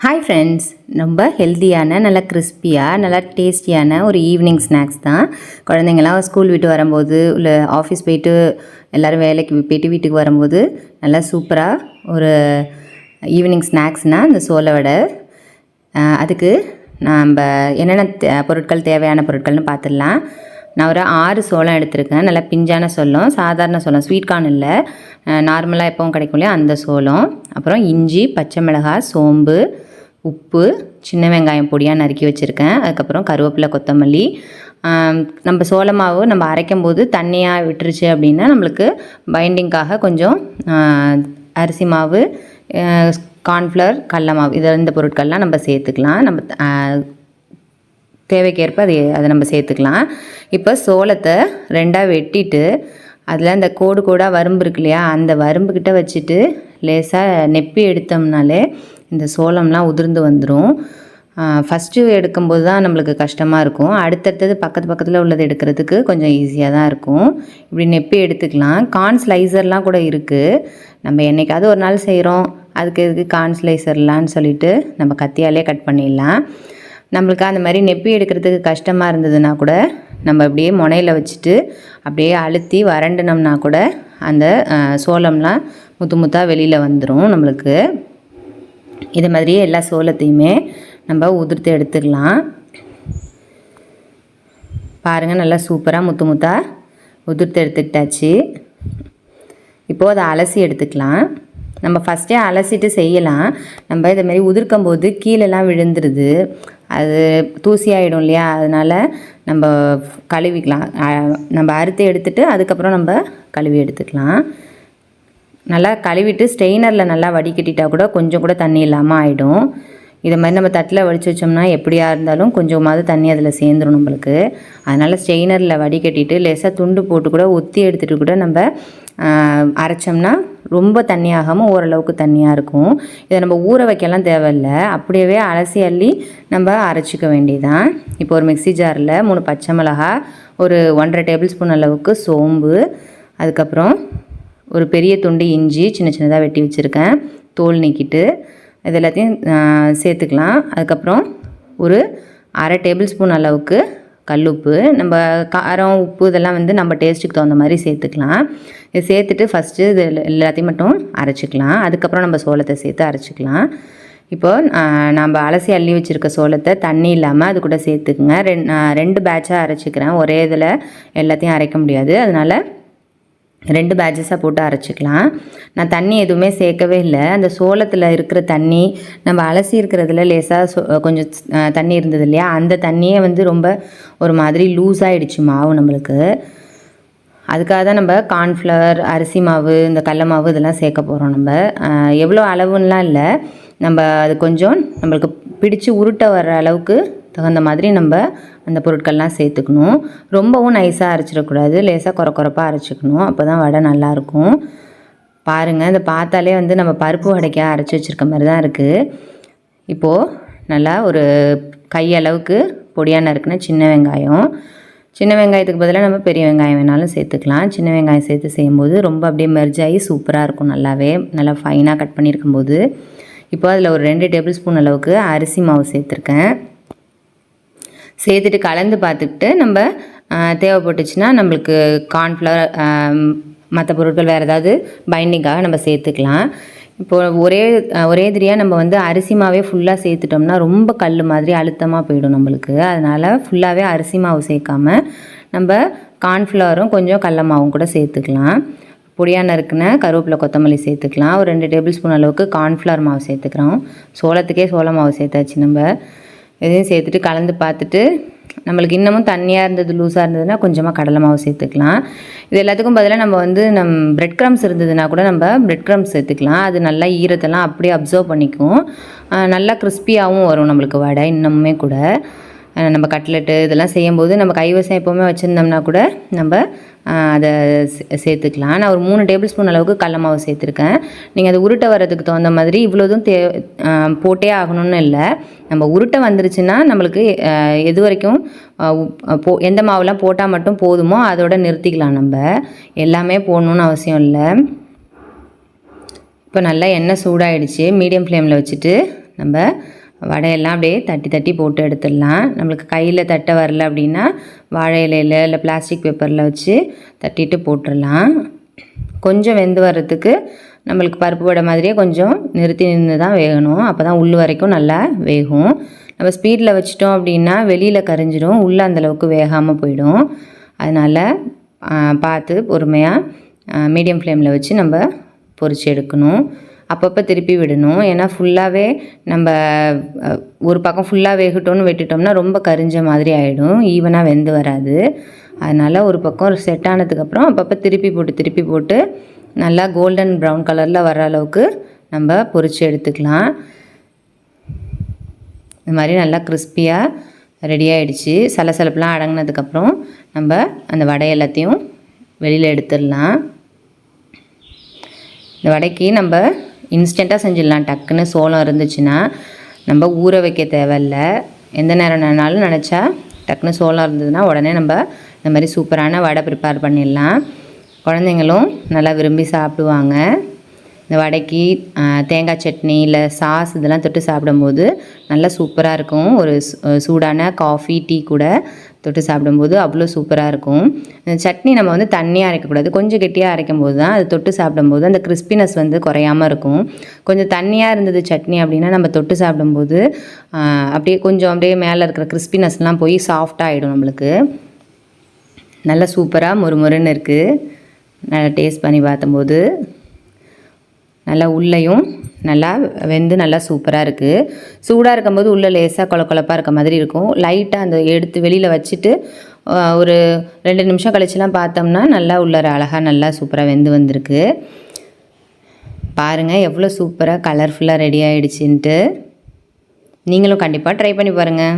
Hi friends ரொம்ப ஹெல்த்தியான நல்லா கிறிஸ்பியாக நல்லா டேஸ்டியான ஒரு ஈவினிங் ஸ்நாக்ஸ் தான். குழந்தைங்களாம் ஸ்கூல் விட்டு வரும்போது இல்லை ஆஃபீஸ் போயிட்டு எல்லோரும் வேலைக்கு போயிட்டு வீட்டுக்கு வரும்போது நல்லா சூப்பராக ஒரு ஈவினிங் ஸ்நாக்ஸ்னால் இந்த சோள வடை. அதுக்கு நம்ம என்னென்ன தே- பொருட்கள் தேவையான பொருட்கள்னு பார்த்துடலாம். நான் ஒரு ஆறு சோளம் எடுத்திருக்கேன். நல்லா பிஞ்சான சோளம். சாதாரண சோளம். ஸ்வீட் கார்ன் இல்லை. நார்மலாக எப்பவும் கிடைக்கும் இல்லையா? அந்த சோளம். அப்புறம் இஞ்சி பச்சை மிளகாய் சோம்பு உப்பு சின்ன வெங்காயம் பொடியாக நறுக்கி வச்சுருக்கேன். அதுக்கப்புறம் கருவேப்பிலை கொத்தமல்லி. நம்ம சோளமாவு நம்ம அரைக்கும் போது தண்ணியாக விட்டுருச்சு அப்படின்னா நம்மளுக்கு பைண்டிங்காக கொஞ்சம் அரிசி மாவு கார்ன்ஃப்ளவர் கடல மாவு இதை இந்த பொருட்கள்லாம் நம்ம சேர்த்துக்கலாம். நம்ம தேவைக்கேற்ப அதை அதை நம்ம சேர்த்துக்கலாம். இப்போ சோளத்தை ரெண்டாக வெட்டிட்டு அதில் அந்த கோடு கோடாக வரம்பு இருக்கு இல்லையா அந்த வரம்புக்கிட்ட வச்சுட்டு லேசாக நெப்பி எடுத்தோம்னாலே இந்த சோளம்லாம் உதிர்ந்து வந்துடும் ஃபஸ்ட்டு எடுக்கும்போது தான் நம்மளுக்கு கஷ்டமாக இருக்கும். அடுத்தடுத்தது பக்கத்து பக்கத்தில் உள்ளது எடுக்கிறதுக்கு கொஞ்சம் ஈஸியாக தான் இருக்கும். இப்படி நெப்பி எடுத்துக்கலாம். கார்ன் ஸ்லைசர்லாம் கூட இருக்குது நம்ம என்னைக்காவது ஒரு நாள் செய்கிறோம் அதுக்கு எதுக்கு கார்ன் ஸ்லைசர்லான்னு சொல்லிட்டு நம்ம கத்தியாலே கட் பண்ணிடலாம். நம்மளுக்கு அந்த மாதிரி நெப்பி எடுக்கிறதுக்கு கஷ்டமாக இருந்ததுன்னா கூட நம்ம அப்படியே முனையில் வச்சுட்டு அப்படியே அழுத்தி வறண்டினோம்னா கூட அந்த சோளம்லாம் முத்து முத்தாக வெளியில் வந்துடும் நம்மளுக்கு. இது மாதிரியே எல்லா சோளத்தையுமே நம்ம உதிர்த்து எடுத்துக்கலாம். பாருங்கள் நல்லா சூப்பராக முத்து முத்தாக உதிர்த்து எடுத்துக்கிட்டாச்சு. இப்போது அதை அலசி எடுத்துக்கலாம். நம்ம ஃபஸ்ட்டே அலசிட்டு செய்யலாம். நம்ம இதை மாதிரி உதிர்க்கும் போது கீழெல்லாம் விழுந்துருது. அது தூசியாகிடும் இல்லையா? அதனால் நம்ம கழுவிக்கலாம். நம்ம அறுத்து எடுத்துட்டு அதுக்கப்புறம் நம்ம கழுவி எடுத்துக்கலாம். நல்லா கழுவிட்டு ஸ்ட்ரெயினரில் நல்லா வடிகட்டிட்டால் கூட கொஞ்சம் கூட தண்ணி இல்லாமல் ஆகிடும் இதை மாதிரி நம்ம தட்டில் வடித்து வச்சோம்னா எப்படியா இருந்தாலும் கொஞ்சமாவது தண்ணி அதில் சேர்ந்துடும் நம்மளுக்கு. அதனால் ஸ்ட்ரெயினரில் வடிகட்டிட்டு லேசாக துண்டு போட்டு கூட ஒத்தி எடுத்துகிட்டு கூட நம்ம அரைச்சோம்னா ரொம்ப தண்ணியாகாமல் ஓரளவுக்கு தண்ணியாக இருக்கும். இதை நம்ம ஊற வைக்கலாம் தேவையில்ல. அப்படியே அலசி அள்ளி நம்ம அரைச்சிக்க வேண்டியதான் இப்போ ஒரு மிக்ஸி ஜாரில் மூணு பச்சை மிளகா ஒரு ஒன்றரை டேபிள் ஸ்பூன் அளவுக்கு சோம்பு அதுக்கப்புறம் ஒரு பெரிய துண்டு இஞ்சி சின்ன சின்னதாக வெட்டி வச்சுருக்கேன். தோல் நீக்கிட்டு இது எல்லாத்தையும் சேர்த்துக்கலாம். அதுக்கப்புறம் ஒரு அரை டேபிள் ஸ்பூன் அளவுக்கு கல்லுப்பு நம்ம காரம் உப்பு இதெல்லாம் வந்து நம்ம டேஸ்ட்டுக்கு தகுந்த மாதிரி சேர்த்துக்கலாம். இது சேர்த்துட்டு ஃபஸ்ட்டு இது எல்லாத்தையும் மட்டும் அரைச்சிக்கலாம். அதுக்கப்புறம் நம்ம சோளத்தை சேர்த்து அரைச்சிக்கலாம். இப்போது நம்ம அலசி அள்ளி வச்சுருக்க சோளத்தை தண்ணி இல்லாமல் அது கூட சேர்த்துக்குங்க. ரெண் ரெண்டு பேட்சாக அரைச்சிக்கிறேன். ஒரே இதில் எல்லாத்தையும் அரைக்க முடியாது. அதனால் ரெண்டு பேட்சஸாக போட்டு அரைச்சிக்கலாம். நான் தண்ணி எதுவுமே சேர்க்கவே இல்லை. அந்த சோளத்தில் இருக்கிற தண்ணி நம்ம அலசி இருக்கிறதுல லேசாக சோ கொஞ்சம் தண்ணி இருந்தது இல்லையா? அந்த தண்ணியே வந்து ரொம்ப ஒரு மாதிரி லூஸ் ஆகிடுச்சு மாவு நம்மளுக்கு. அதுக்காக தான் நம்ம கார்ன்ஃப்ளவர் அரிசி மாவு இந்த கடல மாவு இதெல்லாம் சேர்க்க போகிறோம் நம்ம. எவ்வளோ அளவுன்னெலாம் இல்லை. நம்ம அது கொஞ்சம் நம்மளுக்கு பிடிச்சு உருட்ட வர்ற அளவுக்கு தகுந்த மாதிரி நம்ம அந்த பொருட்கள்லாம் சேர்த்துக்கணும். ரொம்பவும் நைஸாக அரைச்சிடக்கூடாது. லேசாக குறை குறைப்பாக அரைச்சிக்கணும். அப்போ தான் வடை நல்லாயிருக்கும். பாருங்கள் இந்த பார்த்தாலே வந்து நம்ம பருப்பு வடைக்காக அரைச்சி வச்சுருக்க மாதிரி தான் இருக்குது இப்போது நல்லா ஒரு கையளவுக்கு பொடியாக நறுக்குன சின்ன வெங்காயம். சின்ன வெங்காயத்துக்கு பதிலாக நம்ம பெரிய வெங்காயம் வேணாலும் சேர்த்துக்கலாம். சின்ன வெங்காயம் சேர்த்து செய்யும்போது ரொம்ப அப்படியே மெர்ஜாகி சூப்பராக இருக்கும் நல்லாவே. நல்லா ஃபைனாக கட் பண்ணியிருக்கும்போது. இப்போது இப்போ அதில் ஒரு ரெண்டு டேபிள் ஸ்பூன் அளவுக்கு அரிசி மாவு சேர்த்துருக்கேன். சேர்த்துட்டு கலந்து பார்த்துக்கிட்டு நம்ம தேவைப்பட்டுச்சுன்னா நம்மளுக்கு கார்ன்ஃப்ளவர் மற்ற பொருட்கள் வேறு ஏதாவது பைண்டிங்காக நம்ம சேர்த்துக்கலாம். இப்போ ஒரே ஒரே திரியாக நம்ம வந்து அரிசி மாவே ஃபுல்லாக சேர்த்துட்டோம்னா ரொம்ப கல் மாதிரி அழுத்தமாக போயிடும் நம்மளுக்கு. அதனால் ஃபுல்லாகவே அரிசி மாவு சேர்க்காம நம்ம கார்ன்ஃப்ளவரும் கொஞ்சம் கடல மாவும் கூட சேர்த்துக்கலாம். பொடியாக நறுக்குன கருவேப்பிலை கொத்தமல்லி சேர்த்துக்கலாம். ஒரு ரெண்டு டேபிள் ஸ்பூன் அளவுக்கு கார்ன்ஃப்ளவர் மாவு சேர்த்துக்கிறோம். சோளத்துக்கே சோள மாவு சேர்த்தாச்சு நம்ம. இதையும் சேர்த்துட்டு கலந்து பார்த்துட்டு நம்மளுக்கு இன்னமும் தண்ணியாக இருந்தது லூஸாக இருந்ததுன்னா கொஞ்சமாக கடலை மாவு சேர்த்துக்கலாம். இது எல்லாத்துக்கும் பதிலாக நம்ம வந்து நம் பிரெட் க்ரம்ஸ் இருந்ததுன்னா கூட நம்ம பிரெட் க்ரம்ஸ் சேர்த்துக்கலாம். அது நல்லா ஈரத்தெல்லாம் அப்படியே அப்சர்வ் பண்ணிக்கும். நல்லா கிறிஸ்பியாகவும் வரும் நம்மளுக்கு வடை இன்னமுமே கூட. நம்ம கட்லெட்டு இதெல்லாம் செய்யும்போது நம்ம கைவசம் எப்போவுமே வச்சுருந்தோம்னா கூட நம்ம அதை சே- சேர்த்துக்கலாம். நான் ஒரு மூணு டேபிள் ஸ்பூன் அளவுக்கு கடல மாவு சேர்த்துருக்கேன். நீங்கள் அது உருட்டை வர்றதுக்கு தகுந்த மாதிரி இவ்வளோதும் தே போட்டே ஆகணும்னு இல்லை. நம்ம உருட்டை வந்துருச்சுன்னா நம்மளுக்கு எது வரைக்கும் போ எந்த மாவுலாம் போட்டால் மட்டும் போதுமோ அதோட நிறுத்திக்கலாம் நம்ம. எல்லாமே போடணுன்னு அவசியம் இல்லை. இப்போ நல்லா எண்ணெய் சூடாயிடுச்சு. மீடியம் ஃப்ளேமில் வச்சுட்டு நம்ம வடையெல்லாம் அப்படியே தட்டி தட்டி போட்டு எடுத்துடலாம். நம்மளுக்கு கையில் தட்ட வரல அப்படின்னா வாழை இலையில் இல்லை பிளாஸ்டிக் பேப்பரில் வச்சு தட்டிட்டு போட்டுடலாம். கொஞ்சம் வெந்து வர்றதுக்கு நம்மளுக்கு பருப்பு வடை மாதிரியே கொஞ்சம் நிறுத்தி நின்று தான் வேகணும். அப்போ தான் உள் வரைக்கும் நல்லா வேகும். நம்ம ஸ்பீடில் வச்சிட்டோம் அப்படின்னா வெளியில் கரைஞ்சிடும் உள்ளே அந்தளவுக்கு வேகாமல் போயிடும். அதனால் பார்த்து பொறுமையாக மீடியம் ஃப்ளேமில் வச்சு நம்ம பொறிச்சு எடுக்கணும். அப்பப்போ திருப்பி விடணும். ஏன்னா ஃபுல்லாகவே நம்ம ஒரு பக்கம் ஃபுல்லாக வேகட்டோன்னு வெட்டிட்டோம்னா ரொம்ப கரிஞ்ச மாதிரி ஆகிடும் ஈவனாக வெந்து வராது. அதனால் ஒரு பக்கம் செட் ஆனதுக்கப்புறம் அப்பப்போ திருப்பி போட்டு திருப்பி போட்டு நல்லா கோல்டன் ப்ரௌன் கலரில் வர அளவுக்கு நம்ம பொரிச்சு எடுத்துக்கலாம். இந்த மாதிரி நல்லா கிறிஸ்பியாக ரெடி ஆகிடுச்சு சலசலப்புலாம் அடங்கினதுக்கப்புறம் நம்ம அந்த வடை எல்லாத்தையும் வெளியில் எடுத்துடலாம். இந்த வடைக்கு நம்ம இன்ஸ்டண்ட்டாக செஞ்சிடலாம். டக்குன்னு சோளம் இருந்துச்சுன்னா நம்ம ஊற வைக்க தேவையில்ல. எந்த நேரம் வேணாலும் நினச்சா டக்குன்னு சோளம் இருந்ததுன்னா உடனே நம்ம இந்த மாதிரி சூப்பரான வடை ப்ரிப்பேர் பண்ணிடலாம். குழந்தைங்களும் நல்லா விரும்பி சாப்பிடுவாங்க. இந்த வடைக்கு தேங்காய் சட்னி இல்லை சாஸ் இதெல்லாம் தொட்டு சாப்பிடும்போது நல்லா சூப்பராக இருக்கும். ஒரு சூ- சூடான காஃபி டீ கூட தொட்டு சாப்பிடும்போது அவ்வளோ சூப்பராக இருக்கும். சட்னி நம்ம வந்து தண்ணியாக அரைக்கக்கூடாது. கொஞ்சம் கெட்டியாக அரைக்கும் போது தான் அது தொட்டு சாப்பிடும்போது அந்த கிறிஸ்பினஸ் வந்து குறையாமல் இருக்கும். கொஞ்சம் தண்ணியாக இருந்தது சட்னி அப்படின்னா நம்ம தொட்டு சாப்பிடும்போது அப்படியே கொஞ்சம் அப்படியே மேலே இருக்கிற கிறிஸ்பினஸ்லாம் போய் சாஃப்டாக ஆகிடும் நம்மளுக்கு. நல்லா சூப்பராக மொறுமொறுன்னு இருக்குது நல்லா டேஸ்ட் பண்ணி பார்த்தம்போது நல்லா உள்ளேயும் நல்லா வெந்து நல்லா சூப்பராக இருக்குது சூடாக இருக்கும்போது உள்ளே லேசாக கொல கொலப்பாக இருக்க மாதிரி இருக்கும். லைட்டாக அந்த எடுத்து வெளியில் வச்சுட்டு ஒரு ரெண்டு நிமிஷம் கழிச்சுலாம் பார்த்தோம்னா நல்லா உள்ளார அழகாக நல்லா சூப்பராக வெந்து வந்திருக்கு. பாருங்கள் எவ்வளோ சூப்பராக கலர்ஃபுல்லாக ரெடி ஆகிடுச்சின்ட்டு நீங்களும் கண்டிப்பாக ட்ரை பண்ணி பாருங்கள்